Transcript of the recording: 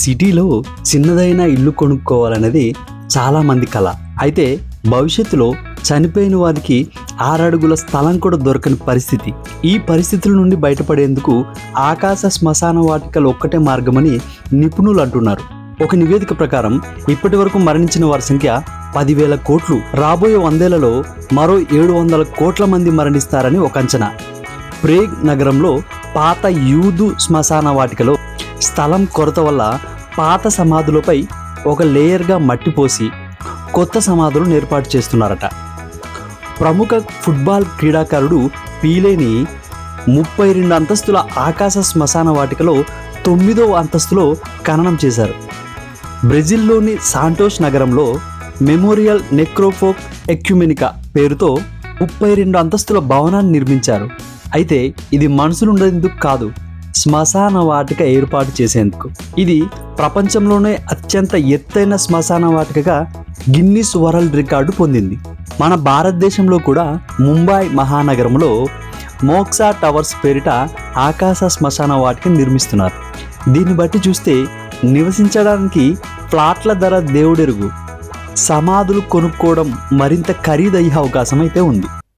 సిటీలో చిన్నదైన ఇల్లు కొనుక్కోవాలనేది చాలామంది కళ అయితే భవిష్యత్తులో చనిపోయిన వారికి ఆరడుగుల స్థలం కూడా దొరకని పరిస్థితి. ఈ పరిస్థితుల నుండి బయటపడేందుకు ఆకాశ శ్మశాన వాటికలు ఒక్కటే మార్గమని నిపుణులు అంటున్నారు. ఒక నివేదిక ప్రకారం ఇప్పటి వరకు మరణించిన వారి సంఖ్య పదివేల కోట్లు. రాబోయే వందేళ్ళలో మరో ఏడు వందల కోట్ల మంది మరణిస్తారని ఒక అంచనా. ప్రేగ్ నగరంలో పాత యూదు శ్మశాన వాటికలో స్థలం కొరత వల్ల పాత సమాధులపై ఒక లేయర్గా మట్టి పోసి కొత్త సమాధులను ఏర్పాటు చేస్తున్నారట. ప్రముఖ ఫుట్బాల్ క్రీడాకారుడు పీలేని ముప్పై రెండు అంతస్తుల ఆకాశ శ్మశాన వాటికలో తొమ్మిదో అంతస్తులో ఖననం చేశారు. బ్రెజిల్లోని సాంటోస్ నగరంలో మెమోరియల్ నెక్రోఫోక్ ఎక్యుమెనికా పేరుతో ముప్పై రెండు అంతస్తుల భవనాన్ని నిర్మించారు. అయితే ఇది మనుషులుండేందుకు కాదు శ్మశాన వాటిక ఏర్పాటు చేసేందుకు. ఇది ప్రపంచంలోనే అత్యంత ఎత్తైన శ్మశాన వాటికగా గిన్నిస్ వరల్డ్ రికార్డు పొందింది. మన భారతదేశంలో కూడా ముంబై మహానగరంలో మోక్సా టవర్స్ పేరిట ఆకాశ శ్మశాన వాటిక నిర్మిస్తున్నారు. దీన్ని బట్టి చూస్తే నివసించడానికి ప్లాట్ల ధర దేవుడెరుగు. సమాధులు కొనుక్కోవడం మరింత ఖరీదయ్యే అవకాశం అయితే ఉంది.